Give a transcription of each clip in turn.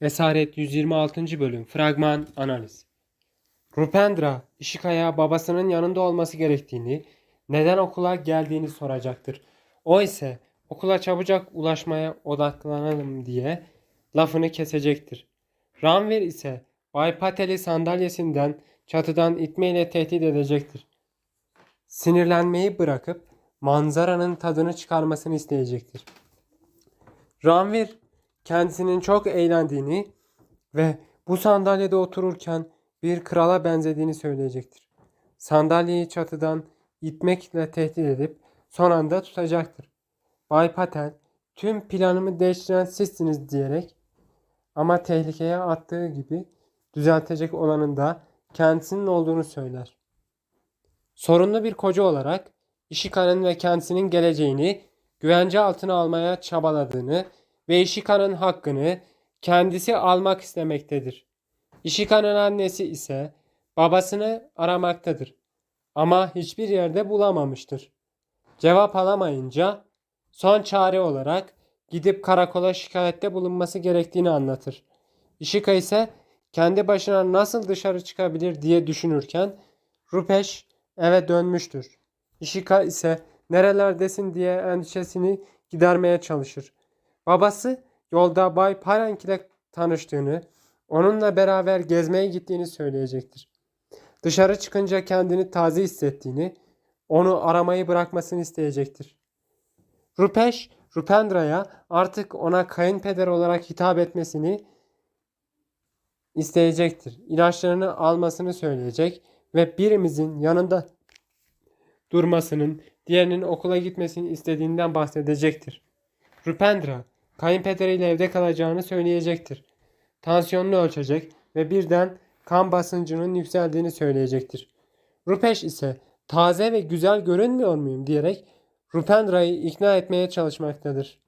Esaret 126. bölüm Fragman Analiz Rupendra, Ishika'ya babasının yanında olması gerektiğini, neden okula geldiğini soracaktır. O ise okula çabucak ulaşmaya odaklanalım diye lafını kesecektir. Ranvir ise Bay Patel'i sandalyesinden çatıdan itmeyle tehdit edecektir. Sinirlenmeyi bırakıp manzaranın tadını çıkarmasını isteyecektir. Ranvir kendisinin çok eğlendiğini ve bu sandalyede otururken bir krala benzediğini söyleyecektir. Sandalyeyi çatıdan itmekle tehdit edip son anda tutacaktır. Bay Patel tüm planımı değiştiren sizsiniz diyerek ama tehlikeye attığı gibi düzeltecek olanın da kendisinin olduğunu söyler. Sorunlu bir koca olarak Ishika'nın ve kendisinin geleceğini güvence altına almaya çabaladığını ve Ishika'nın hakkını kendisi almak istemektedir. Ishika'nın annesi ise babasını aramaktadır. Ama hiçbir yerde bulamamıştır. Cevap alamayınca son çare olarak gidip karakola şikayette bulunması gerektiğini anlatır. Ishika ise kendi başına nasıl dışarı çıkabilir diye düşünürken Rupesh eve dönmüştür. Ishika ise nerelerdesin diye endişesini gidermeye çalışır. Babası yolda Bay Parank ile tanıştığını, onunla beraber gezmeye gittiğini söyleyecektir. Dışarı çıkınca kendini taze hissettiğini, onu aramayı bırakmasını isteyecektir. Rupesh, Rupendra'ya artık ona kayınpeder olarak hitap etmesini isteyecektir. İlaçlarını almasını söyleyecek ve birimizin yanında durmasının, diğerinin okula gitmesini istediğinden bahsedecektir. Rupendra, kayınpederiyle evde kalacağını söyleyecektir. Tansiyonunu ölçecek ve birden kan basıncının yükseldiğini söyleyecektir. Rupesh ise taze ve güzel görünmüyor muyum diyerek Rupendra'yı ikna etmeye çalışmaktadır.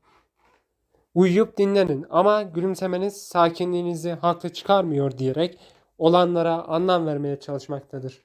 Uyuyup dinlenin ama gülümsemeniz sakinliğinizi haklı çıkarmıyor diyerek olanlara anlam vermeye çalışmaktadır.